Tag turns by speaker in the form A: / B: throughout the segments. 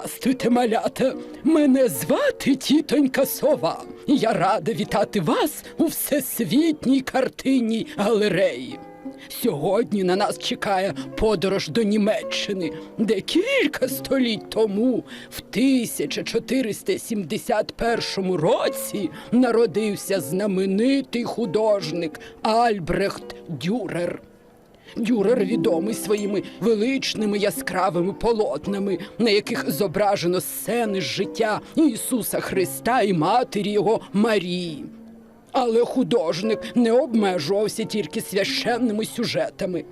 A: Здрастуйте, малята! Мене звати тітонька Сова. Я рада вітати вас у всесвітній картинній галереї. Сьогодні на нас чекає подорож до Німеччини, де кілька століть тому, в 1471 році, народився знаменитий художник Альбрехт Дюрер. Дюрер відомий своїми величними яскравими полотнами, на яких зображено сцени життя Ісуса Христа і матері його Марії. Але художник не обмежувався тільки священними сюжетами.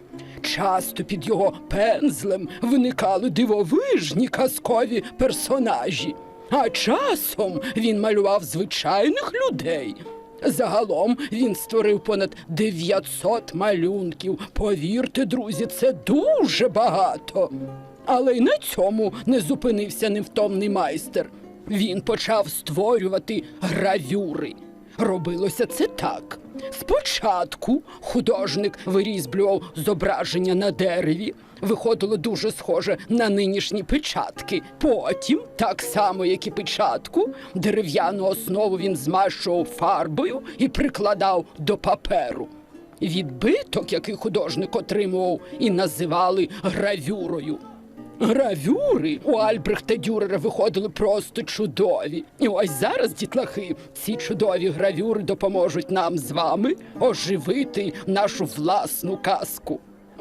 A: Часто під його пензлем виникали дивовижні казкові персонажі, а часом він малював звичайних людей. Загалом він створив понад 900 малюнків. Повірте, друзі, це дуже багато. Але й на цьому не зупинився невтомний майстер. Він почав створювати гравюри. Робилося це так. Спочатку художник вирізблював зображення на дереві, виходило дуже схоже на нинішні печатки. Потім, так само як і печатку, дерев'яну основу він змащував фарбою і прикладав до паперу. Відбиток, який художник отримував, і називали гравюрою. Гравюри у Альбрехта Дюрера виходили просто чудові. І ось зараз, дітлахи, ці чудові гравюри допоможуть нам з вами оживити нашу власну казку.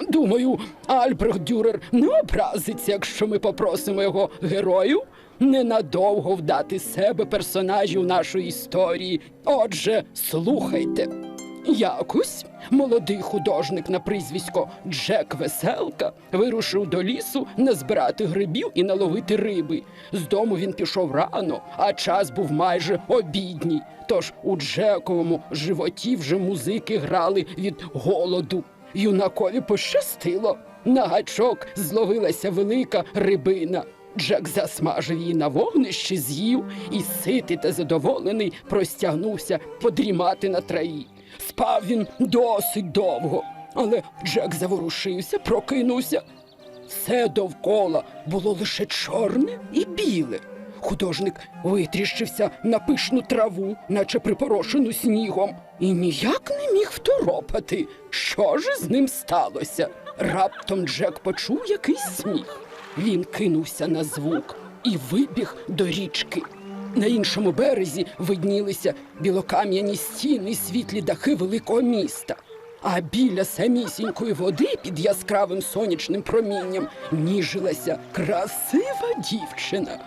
A: Думаю, Альбрехт Дюрер не образиться, якщо ми попросимо його герою ненадовго вдати себе персонажів нашої історії. Отже, слухайте. Якось молодий художник на прізвисько Джек Веселка вирушив до лісу назбирати грибів і наловити риби. З дому він пішов рано, а час був майже обідній. Тож у Джековому животі вже музики грали від голоду. Юнакові пощастило. На гачок зловилася велика рибина. Джек засмажив її на вогнищі, з'їв і ситий та задоволений простягнувся подрімати на траї. Спав він досить довго, але Джек заворушився, прокинувся. Все довкола було лише чорне і біле. Художник витріщився на пишну траву, наче припорошену снігом, і ніяк не міг второпати, що ж з ним сталося. Раптом Джек почув якийсь сміх. Він кинувся на звук і вибіг до річки. На іншому березі виднілися білокам'яні стіни світлі дахи великого міста. А біля самісінької води під яскравим сонячним промінням ніжилася красива дівчина.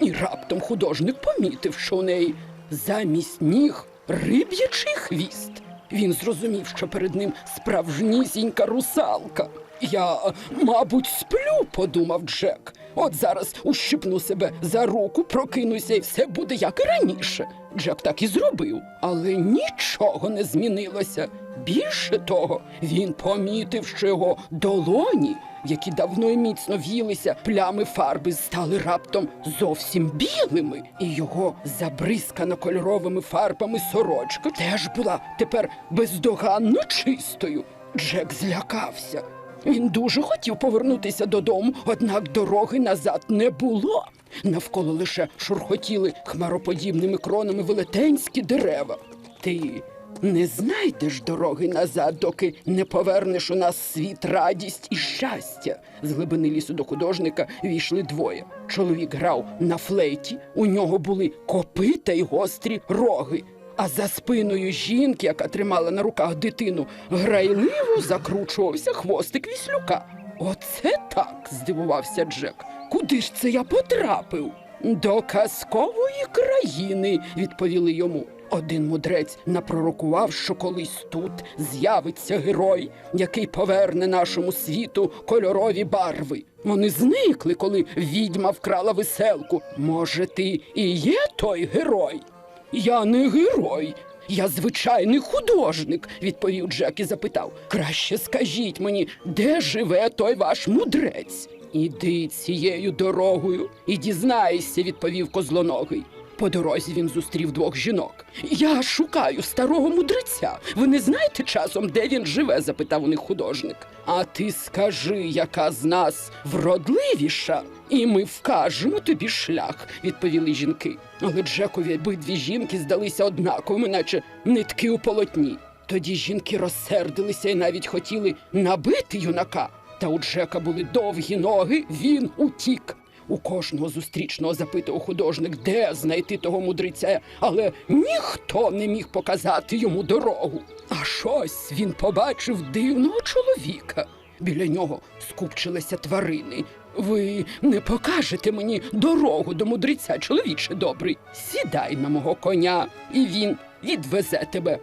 A: І раптом художник помітив, що у неї замість ніг риб'ячий хвіст. Він зрозумів, що перед ним справжнісінька русалка. Я, мабуть, сплю, подумав Джек. От зараз ущипну себе за руку, прокинуся, і все буде як і раніше. Джек так і зробив, але нічого не змінилося. Більше того, він помітив, що його долоні, які давно і міцно в'їлися, плями фарби стали раптом зовсім білими, і його забризкана кольоровими фарбами сорочка теж була тепер бездоганно чистою. Джек злякався. Він дуже хотів повернутися додому, однак дороги назад не було. Навколо лише шурхотіли хмароподібними кронами велетенські дерева. Ти не знайдеш дороги назад, доки не повернеш у нас світ радість і щастя. З глибини лісу до художника війшли двоє. Чоловік грав на флейті, у нього були копита й гострі роги. А за спиною жінки, яка тримала на руках дитину, грайливо закручувався хвостик віслюка. Оце так, здивувався Джек. Куди ж це я потрапив? До казкової країни, відповіли йому. Один мудрець напророкував, що колись тут з'явиться герой, який поверне нашому світу кольорові барви. Вони зникли, коли відьма вкрала веселку. Може, ти і є той герой? Я не герой. Я звичайний художник, відповів Джек і запитав. Краще скажіть мені, де живе той ваш мудрець? Іди цією дорогою і дізнайся, відповів козлоногий. По дорозі він зустрів двох жінок. Я шукаю старого мудреця. Ви не знаєте часом, де він живе? запитав у них художник. А ти скажи, яка з нас вродливіша, і ми вкажемо тобі шлях, відповіли жінки. Але Джекові обидві жінки здалися однаковими, наче нитки у полотні. Тоді жінки розсердилися і навіть хотіли набити юнака. Та у Джека були довгі ноги, він утік. У кожного зустрічного запитав художник, де знайти того мудреця, але ніхто не міг показати йому дорогу. Аж ось він побачив дивного чоловіка. Біля нього скупчилися тварини. Ви не покажете мені дорогу до мудреця, чоловіче добрий. Сідай на мого коня, і він відвезе тебе.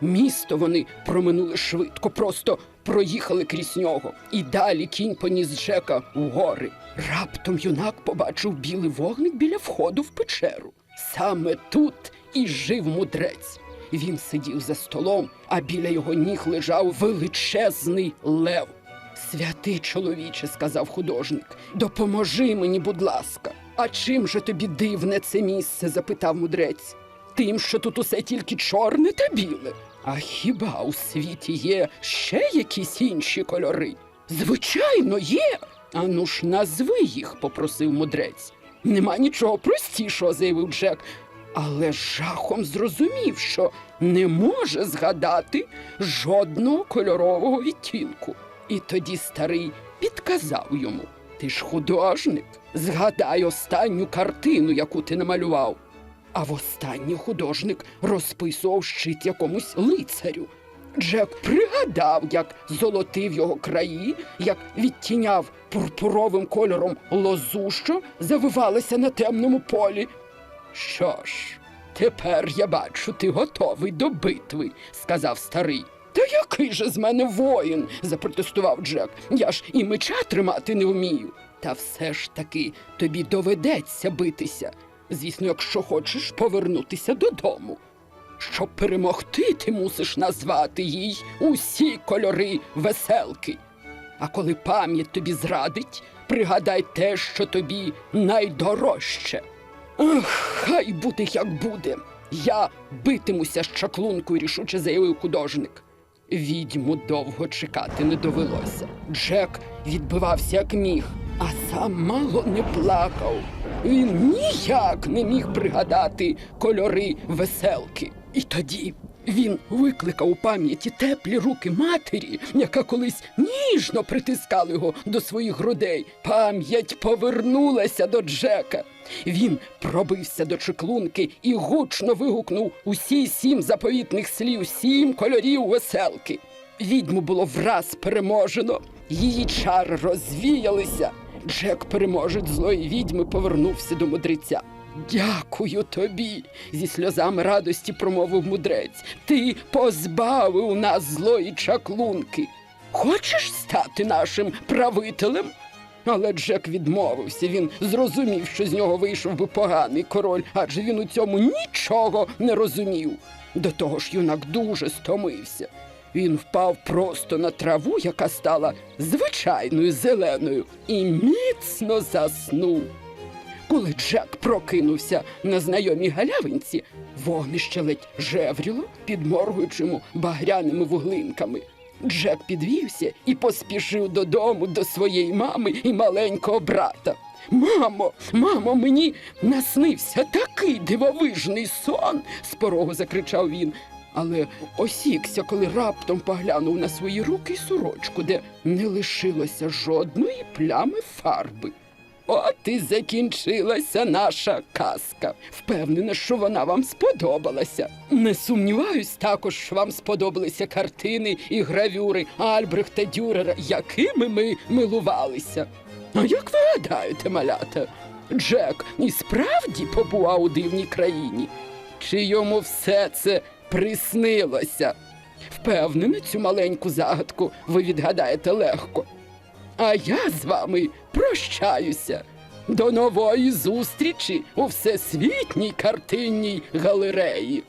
A: Місто вони проминули швидко, просто проїхали крізь нього. І далі кінь поніс Джека у гори. Раптом юнак побачив білий вогник біля входу в печеру. Саме тут і жив мудрець. Він сидів за столом, а біля його ніг лежав величезний лев. Святий чоловіче, сказав художник, допоможи мені, будь ласка. А чим же тобі дивне це місце? запитав мудрець. Тим, що тут усе тільки чорне та біле. А хіба у світі є ще якісь інші кольори? Звичайно, є. Ану ж назви їх, попросив мудрець. Нема нічого простішого, заявив Джек, але жахом зрозумів, що не може згадати жодного кольорового відтінку. І тоді старий підказав йому: Ти ж художник, згадай останню картину, яку ти намалював. А востаннє художник розписував щит якомусь лицарю. Джек пригадав, як золотив його краї, як відтіняв пурпуровим кольором лозу, що завивалася на темному полі. Що ж, тепер я бачу, ти готовий до битви, сказав старий. Та який же з мене воїн? запротестував Джек. Я ж і меча тримати не вмію. Та все ж таки тобі доведеться битися. Звісно, якщо хочеш повернутися додому. Щоб перемогти, ти мусиш назвати їй усі кольори веселки. А коли пам'ять тобі зрадить, пригадай те, що тобі найдорожче. Ах, хай буде, як буде. Я битимуся з чаклункою, рішуче заявив художник. Відьму довго чекати не довелося. Джек відбивався як міг, а сам мало не плакав. Він ніяк не міг пригадати кольори веселки. І тоді він викликав у пам'яті теплі руки матері, яка колись ніжно притискала його до своїх грудей. Пам'ять повернулася до Джека. Він пробився до чеклунки і гучно вигукнув усі сім заповітних слів, сім кольорів веселки. Відьму було враз переможено, її чари розвіялися. Джек, переможець злої відьми, повернувся до мудреця. Дякую тобі, зі сльозами радості промовив мудрець. Ти позбавив нас злої чаклунки. Хочеш стати нашим правителем? Але Джек відмовився. Він зрозумів, що з нього вийшов би поганий король, адже він у цьому нічого не розумів. До того ж, юнак дуже стомився. Він впав просто на траву, яка стала звичайною зеленою, і міцно заснув. Коли Джек прокинувся на знайомій галявинці, вогнище ледь жевріло, підморгуючи йому багряними вуглинками. Джек підвівся і поспішив додому до своєї мами і маленького брата. Мамо, мамо, мені наснився такий дивовижний сон, з порогу закричав він. Але осікся, коли раптом поглянув на свої руки й сорочку, де не лишилося жодної плями фарби. От і закінчилася наша казка. Впевнена, що вона вам сподобалася. Не сумніваюсь також, що вам сподобалися картини і гравюри Альбрехта Дюрера, якими ми милувалися. А як ви гадаєте, малята? Джек і справді побував у дивній країні? Чи йому все це приснилося? Впевнений, цю маленьку загадку ви відгадаєте легко. А я з вами прощаюся. До нової зустрічі у всесвітній картинній галереї.